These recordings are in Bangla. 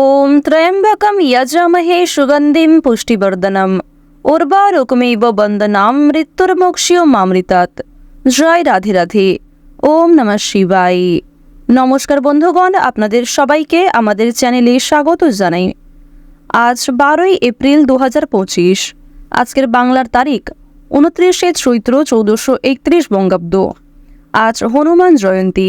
ওম ত্রয়ম্বকম যজামহে সুগন্ধিম পুষ্টিবর্ধনম উর্বারুকমেব বন্দনাম মৃত্যুর্মোক্ষীয় মামৃতাত জয় রাধে রাধে ওম নমঃ শিবাই নমস্কার বন্ধুগণ আপনাদের সবাইকে আমাদের চ্যানেলে স্বাগত জানাই। আজ বারোই এপ্রিল দু পঁচিশ, আজকের বাংলার তারিখ উনত্রিশে চৈত্র চৌদ্দশো একত্রিশ বঙ্গাব্দ। আজ হনুমান জয়ন্তী।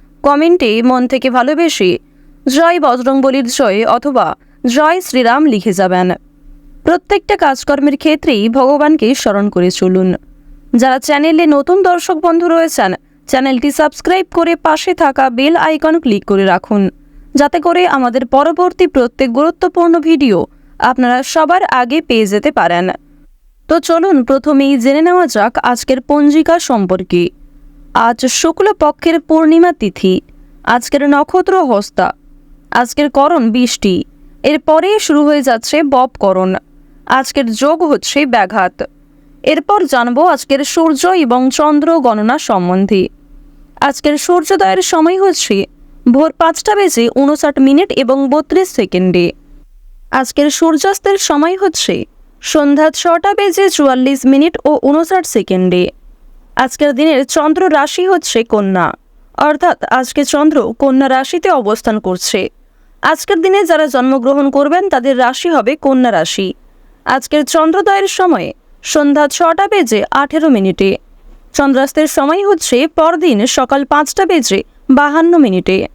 কমেন্টে মন থেকে ভালোবেসে, জয় বজরংবলির জয় অথবা জয় শ্রীরাম লিখে যাবেন। প্রত্যেকটা কাজকর্মের ক্ষেত্রেই ভগবানকে স্মরণ করে চলুন। যারা চ্যানেলে নতুন দর্শক বন্ধু রয়েছেন, চ্যানেলটি সাবস্ক্রাইব করে পাশে থাকা বেল আইকন ক্লিক করে রাখুন, যাতে করে আমাদের পরবর্তী প্রত্যেক গুরুত্বপূর্ণ ভিডিও আপনারা সবার আগে পেয়ে যেতে পারেন। তো চলুন প্রথমেই জেনে নেওয়া যাক আজকের পঞ্জিকা সম্পর্কে। আজ শুক্লপক্ষের পূর্ণিমা তিথি। আজকের নক্ষত্র হস্তা। আজকের করণ বৃষ্টি। এরপরে শুরু হয়ে যাচ্ছে বপকরণ আজকের যোগ হচ্ছে ব্যাঘাত। এরপর জানব আজকের সূর্য এবং চন্দ্র গণনা সম্বন্ধে। আজকের সূর্যোদয়ের সময় হচ্ছে ভোর পাঁচটা বেজে উনষাট মিনিট এবং বত্রিশ সেকেন্ডে। আজকের সূর্যাস্তের সময় হচ্ছে সন্ধ্যা ছটা বেজে চুয়াল্লিশ মিনিট ও উনষাট সেকেন্ডে। আজকের দিনের চন্দ্র রাশি হচ্ছে কন্যা। অর্থাৎ আজকে চন্দ্র কন্যা রাশিতে অবস্থান করছে। আজকের দিনে যারা জন্মগ্রহণ করবেন, তাদের রাশি হবে কন্যা রাশি। আজকের চন্দ্রোদয়ের সময়ে সন্ধ্যা ছটা বেজে আঠেরো মিনিটে। চন্দ্রাস্তের সময় হচ্ছে পরদিন সকাল পাঁচটা বেজে বাহান্ন মিনিটে।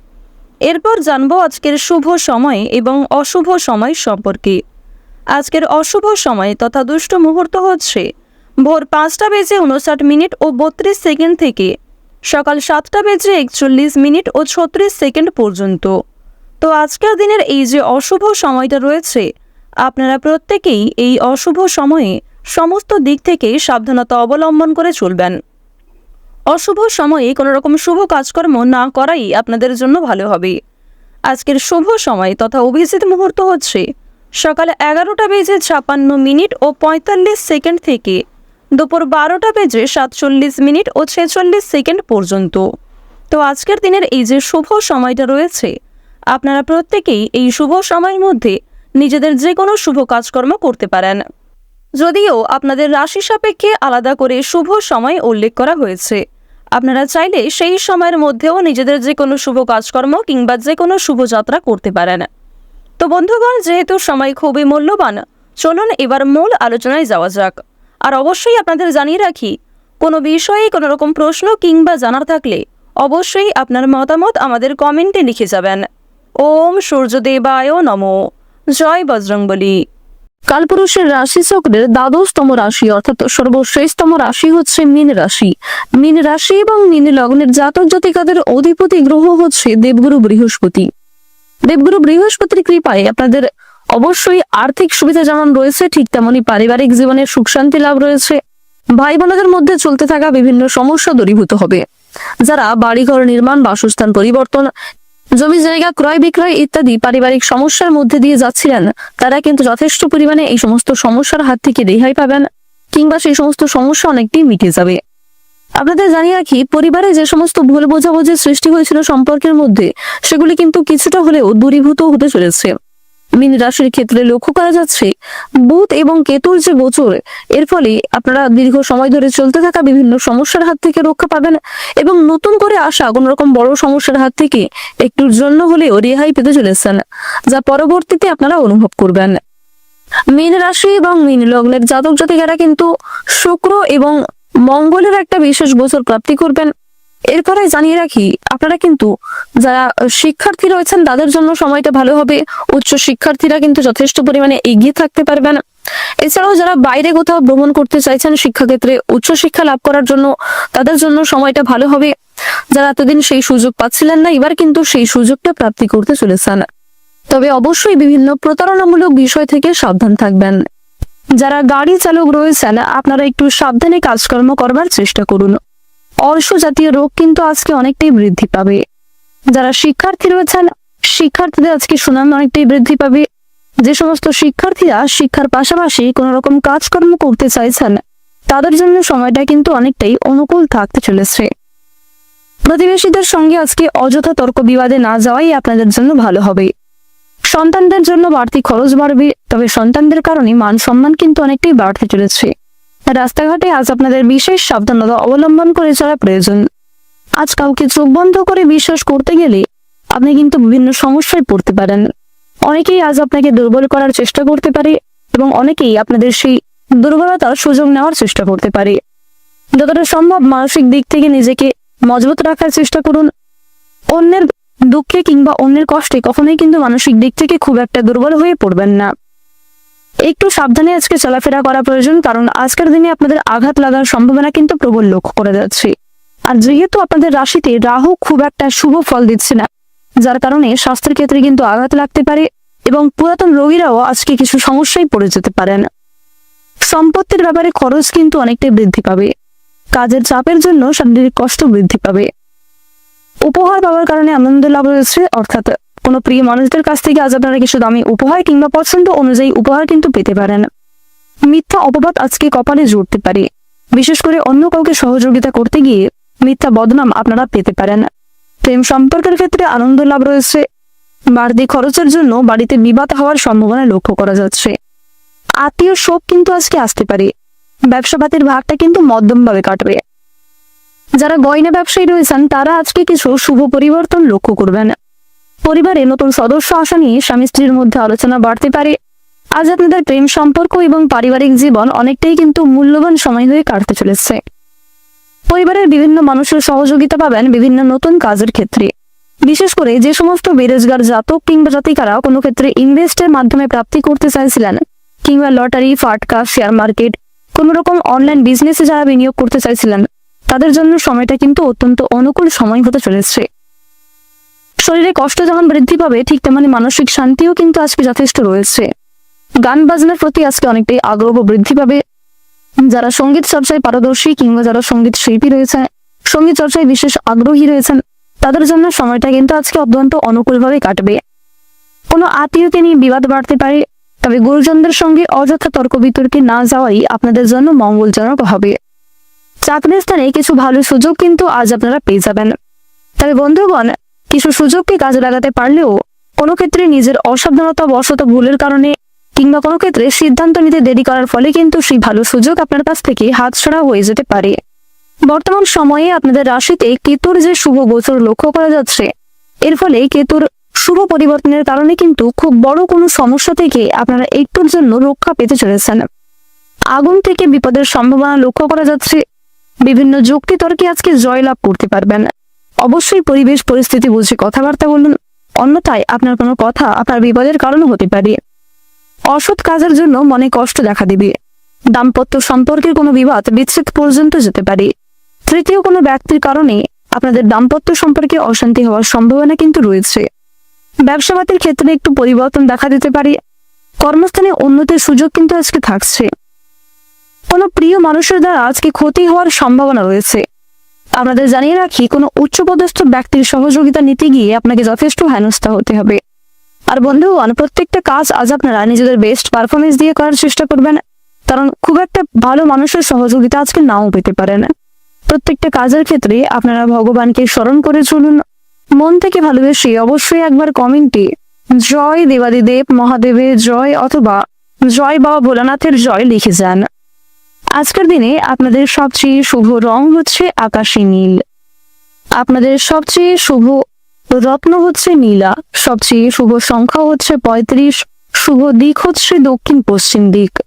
এরপর জানব আজকের শুভ সময় এবং অশুভ সময় সম্পর্কে। আজকের অশুভ সময় তথা দুষ্ট মুহূর্ত হচ্ছে ভোর পাঁচটা বেজে উনষাট মিনিট ও বত্রিশ সেকেন্ড থেকে। সকাল সাতটা বেজে একচল্লিশ মিনিট ও ছত্রিশ সেকেন্ড পর্যন্ত। তো আজকের দিনের এই যে অশুভ সময়টা রয়েছে, আপনারা প্রত্যেকেই এই অশুভ সময়ে সমস্ত দিক থেকে সাবধানতা অবলম্বন করে চলবেন। অশুভ সময়ে কোনো রকম শুভ কাজকর্ম না করাই আপনাদের জন্য ভালো হবে। আজকের শুভ সময় তথা অভিজিৎ মুহূর্ত হচ্ছে সকাল এগারোটা বেজে ছাপান্ন মিনিট ও পঁয়তাল্লিশ সেকেন্ড থেকে দুপুর বারোটা বেজে সাতচল্লিশ মিনিট ও ছেচল্লিশ সেকেন্ড পর্যন্ত। তো আজকের দিনের এই যে শুভ সময়টা রয়েছে, আপনারা প্রত্যেকেই এই শুভ সময়ের মধ্যে নিজেদের যে কোনো শুভ কাজকর্ম করতে পারেন। যদিও আপনাদের রাশি সাপেক্ষে আলাদা করে শুভ সময় উল্লেখ করা হয়েছে। আপনারা চাইলে সেই সময়ের মধ্যেও নিজেদের যে কোনো শুভ কাজকর্ম কিংবা যে কোনো শুভযাত্রা করতে পারেন। তো বন্ধুগণ, যেহেতু সময় খুবই মূল্যবান, চলুন এবার মূল আলোচনায় যাওয়া যাক। আর অবশ্যই আপনাদের জানিয়ে রাখি, কোনো বিষয়ে কোনো রকম প্রশ্ন কিংবা জানার থাকলে অবশ্যই আপনার মতামত আমাদের কমেন্টে লিখে যাবেন। ওম সূর্যদেবায় নমো। জয় বজরংবলী। কালপুরুষের রাশি চক্রের দ্বাদশতম রাশি অর্থাৎ সর্বশ্রেষ্ঠতম রাশি হচ্ছে মীন রাশি। মীন রাশি এবং মীন লগ্নের জাতক জাতিকাদের অধিপতি গ্রহ হচ্ছে দেবগুরু বৃহস্পতি। দেবগুরু বৃহস্পতির কৃপায় আপনাদের অবশ্যই আর্থিক সুবিধা যেমন রয়েছে, ঠিক তেমনি পারিবারিক জীবনে সুখ শান্তি লাভ রয়েছে। ভাই বোনদের মধ্যে চলতে থাকা বিভিন্ন সমস্যা দূরীভূত হবে। যারা বাড়িঘর নির্মাণ, বাসস্থান পরিবর্তন, জমি জায়গা ক্রয় বিক্রয় ইত্যাদি পারিবারিক সমস্যার মধ্যে দিয়ে যাচ্ছিলেন, তারা কিন্তু যথেষ্ট পরিমাণে এই সমস্ত সমস্যার হাত থেকে রেহাই পাবেন কিংবা সেই সমস্ত সমস্যা অনেকটাই মিটে যাবে। আপনাদের জানিয়ে রাখি, পরিবারে যে সমস্ত ভুল বোঝাবুঝির সৃষ্টি হয়েছিল সম্পর্কের মধ্যে, সেগুলি কিন্তু কিছুটা হলেও দূরীভূত হতে চলেছে। মীন রাশির ক্ষেত্রে লক্ষ্য করা যাচ্ছে, বুধ এবং কেতুর যে গোচর, এর ফলে আপনারা দীর্ঘ সময় ধরে চলতে থাকা বিভিন্ন সমস্যার হাত থেকে রক্ষা পাবেন এবং নতুন করে আসা কোন রকম বড় সমস্যার হাত থেকে একটুর জন্য হলেও রেহাই পেতে চলেছেন, যা পরবর্তীতে আপনারা অনুভব করবেন। মীন রাশি এবং মীন লগ্নের জাতক জাতিকারা কিন্তু শুক্র এবং মঙ্গলের একটা বিশেষ গোচর প্রাপ্তি করবেন। এরপরে জানিয়ে রাখি, আপনারা কিন্তু যারা শিক্ষার্থী রয়েছেন, তাদের জন্য সময়টা ভালো হবে। উচ্চ শিক্ষার্থীরা কিন্তু যথেষ্ট পরিমাণে এগিয়ে থাকতে পারবেন। এছাড়াও যারা বাইরে কোথাও ভ্রমণ করতে চাইছেন শিক্ষাক্ষেত্রে, উচ্চ শিক্ষা লাভ করার জন্য তাদের জন্য সময়টা ভালো হবে। যারা এতদিন সেই সুযোগ পাচ্ছিলেন না, এবার কিন্তু সেই সুযোগটা প্রাপ্তি করতে চলেছেন। তবে অবশ্যই বিভিন্ন প্রতারণামূলক বিষয় থেকে সাবধান থাকবেন। যারা গাড়ি চালক রয়েছেন, আপনারা একটু সাবধানে কাজকর্ম করবার চেষ্টা করুন। অর্শ জাতীয় রোগ কিন্তু আজকে অনেকটাই বৃদ্ধি পাবে। যারা শিক্ষার্থী রয়েছেন, শিক্ষার্থীদের আজকে সুনাম অনেকটাই বৃদ্ধি পাবে। যে সমস্ত শিক্ষার্থীরা শিক্ষার পাশাপাশি কোনো রকম কাজকর্ম করতে চাইছেন, তাদের জন্য সময়টা কিন্তু অনেকটাই অনুকূল থাকতে চলেছে। প্রতিবেশীদের সঙ্গে আজকে অযথা তর্ক বিবাদে না যাওয়াই আপনাদের জন্য ভালো হবে। সন্তানদের জন্য বাড়তি খরচ বাড়বে, তবে সন্তানদের কারণে মান সম্মান কিন্তু অনেকটাই বাড়তে চলেছে। রাস্তাঘাটে আজ আপনাদের বিশেষ সাবধানতা অবলম্বন করে চলা প্রয়োজন। আজ কাউকে চোখ বন্ধ করে বিশ্বাস করতে গেলে আপনি কিন্তু বিভিন্ন সমস্যায় পড়তে পারেন। অনেকেই আজ আপনাকে দুর্বল করার চেষ্টা করতে পারে এবং অনেকেই আপনাদের সেই দুর্বলতার সুযোগ নেওয়ার চেষ্টা করতে পারে। যতটা সম্ভব মানসিক দিক থেকে নিজেকে মজবুত রাখার চেষ্টা করুন। অন্যের দুঃখে কিংবা অন্যের কষ্টে কখনোই কিন্তু মানসিক দিক থেকে খুব একটা দুর্বল হয়ে পড়বেন না। একটু সাবধানে আজকে চলাফেরা করা প্রয়োজন, কারণ আজকের দিনে আপনাদের আঘাত লাগার সম্ভাবনা কিন্তু প্রবল লক্ষ্য করে যাচ্ছে। আর যেহেতু আপনাদের রাশিতে রাহু খুব একটা শুভ ফল দিচ্ছে না, যার কারণে স্বাস্থ্যের ক্ষেত্রে কিন্তু আঘাত লাগতে পারে এবং পুরাতন রোগীরাও আজকে কিছু সমস্যায় পড়ে যেতে পারেন। সম্পত্তির ব্যাপারে খরচ কিন্তু অনেকটাই বৃদ্ধি পাবে। কাজের চাপের জন্য শারীরিক কষ্ট বৃদ্ধি পাবে। উপহার পাওয়ার কারণে আনন্দ লাভ রয়েছে অর্থাৎ কোনো প্রিয় মানুষদের কাছ থেকে আজ আপনারা কিছু দামি উপহার কিংবা পছন্দ অনুযায়ী উপহার কিন্তু পেতে পারেন। মিথ্যা অপবাদ আজকে কপালে জুড়তে পারে। বিশেষ করে অন্য কাউকে সহযোগিতা করতে গিয়ে মিথ্যা বদনাম আপনারা পেতে পারেন। প্রেম সম্পর্কের ক্ষেত্রে আনন্দ লাভ রয়েছে। বাড়তি খরচের জন্য বাড়িতে বিবাদ হওয়ার সম্ভাবনা লক্ষ্য করা যাচ্ছে। আত্মীয় শোক কিন্তু আজকে আসতে পারে। ব্যবসাপাতির ভাগটা কিন্তু মধ্যমভাবে কাটবে। যারা গয়না ব্যবসায়ী রয়েছেন, তারা আজকে কিছু শুভ পরিবর্তন লক্ষ্য করবেন। পরিবারে নতুন সদস্য আসা নিয়ে স্বামী স্ত্রীর মধ্যে আলোচনা বাড়তে পারে। আজ আপনাদের প্রেম সম্পর্ক এবং পারিবারিক জীবন অনেকটাই কিন্তু মূল্যবান সময় হয়ে কাটতে চলেছে। পরিবারের বিভিন্ন মানুষের সহযোগিতা পাবেন বিভিন্ন নতুন কাজের ক্ষেত্রে। বিশেষ করে যে সমস্ত বেরোজগার জাতক কিংবা জাতিকারা কোনো ক্ষেত্রে ইনভেস্টের মাধ্যমে প্রাপ্তি করতে চাইছিলেন, কিংবা লটারি, ফাটকা, শেয়ার মার্কেট, কোনো রকম অনলাইন বিজনেসে যারা বিনিয়োগ করতে চাইছিলেন, তাদের জন্য সময়টা কিন্তু অত্যন্ত অনুকূল সময় হতে চলেছে। শরীরে কষ্ট যেমন বৃদ্ধি পাবে, ঠিক তেমনি মানসিক শান্তিও কিন্তু আজকে যথেষ্ট রয়েছে। গান বাজনার প্রতি আজকে অনেকটাই আগ্রহ বৃদ্ধি পাবে। যারা সংগীত চর্চায় পারদর্শী কিংবা যারা সংগীত শিল্পী রয়েছে সংগীত চর্চায় বিশেষ আগ্রহী রয়েছেন, তাদের জন্য সময়টা কিন্তু আজকে অত্যন্ত অনুকূলভাবে কাটবে। কোনো আত্মীয়কে নিয়ে বিবাদ বাড়তে পারে, তবে গুরুজনদের সঙ্গে অযথা তর্ক বিতর্কে না যাওয়াই আপনাদের জন্য মঙ্গলজনক হবে। চাকরির স্থানে কিছু ভালো সুযোগ কিন্তু আজ আপনারা পেয়ে যাবেন। তবে বন্ধুগণ কিছু সুযোগকে কাজে লাগাতে পারলেও কোনো ক্ষেত্রে নিজের অসাবধানতা বশত ভুলের কারণে কিংবা কোনো ক্ষেত্রে সিদ্ধান্ত নিতে দেরি করার ফলে কিন্তু সেই ভালো সুযোগ আপনার কাছ থেকে হাতছাড়া হয়ে যেতে পারে। বর্তমান সময়ে আপনাদের রাশিতে কেতুর যে শুভ গোচর লক্ষ্য করা যাচ্ছে, এর ফলে কেতুর শুভ পরিবর্তনের কারণে কিন্তু খুব বড় কোনো সমস্যা থেকে আপনারা একটুর জন্য রক্ষা পেতে চলেছেন। আগুন থেকে বিপদের সম্ভাবনা লক্ষ্য করা যাচ্ছে। বিভিন্ন যুক্তি তর্কে আজকে জয়লাভ করতে পারবেন। অবশ্যই পরিবেশ, পরিস্থিতি বুঝে কথাবার্তা বলুন। অন্যথায় আপনার কোনো কথা আপনার বিপদের কারণ হতে পারে। অসৎ কাজের জন্য মনে কষ্ট দেখা দিবে। দাম্পত্য সম্পর্কের কোনো বিবাদ বিচ্ছেদ পর্যন্ত যেতে পারে। তৃতীয় কোনো ব্যক্তির কারণে আপনাদের দাম্পত্য সম্পর্কে অশান্তি হওয়ার সম্ভাবনা কিন্তু রয়েছে। ব্যবসাপাতির ক্ষেত্রে একটু পরিবর্তন দেখা দিতে পারে। কর্মস্থানে উন্নতির সুযোগ কিন্তু আজকে থাকছে। কোনো প্রিয় মানুষের দ্বারা আজকে ক্ষতি হওয়ার সম্ভাবনা রয়েছে। আপনাদের জানিয়ে রাখি, কোনো উচ্চপদস্থ ব্যক্তির সহযোগিতা নিতে গিয়ে আপনাকে যথেষ্ট হেনস্থা হতে হবে। আর বন্ধুগণ প্রত্যেকটা কাজ আজ আপনারা নিজেদের বেস্ট পারফরমেন্স দিয়ে করার চেষ্টা করবেন। কারণ খুব একটা ভালো মানুষের সহযোগিতা আজকে নাও পেতে পারেন। প্রত্যেকটা কাজের ক্ষেত্রে আপনারা ভগবানকে স্মরণ করে চলুন। মন থেকে ভালোবেসে অবশ্যই একবার কমেন্টে, জয় দেবাদিদেব মহাদেবের জয় অথবা জয় বাবা ভোলানাথের জয় লিখে যান। আজকের দিনে আপনাদের সবচেয়ে শুভ রং হচ্ছে আকাশী নীল। আপনাদের সবচেয়ে শুভ রত্ন হচ্ছে নীলা, সবচেয়ে শুভ সংখ্যা হচ্ছে পঁয়ত্রিশ, শুভ দিক হচ্ছে দক্ষিণ পশ্চিম দিক।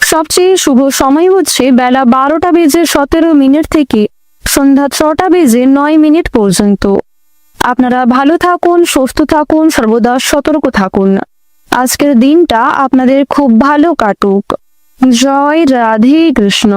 সবচেয়ে শুভ সময় হচ্ছে বেলা বারোটা বেজে সতেরো মিনিট থেকে সন্ধ্যা ছটা বেজে নয় মিনিট পর্যন্ত। আপনারা ভালো থাকুন, সুস্থ থাকুন, সর্বদা সতর্ক থাকুন। আজকের দিনটা আপনাদের খুব ভালো কাটুক। জয় রাধে কৃষ্ণ।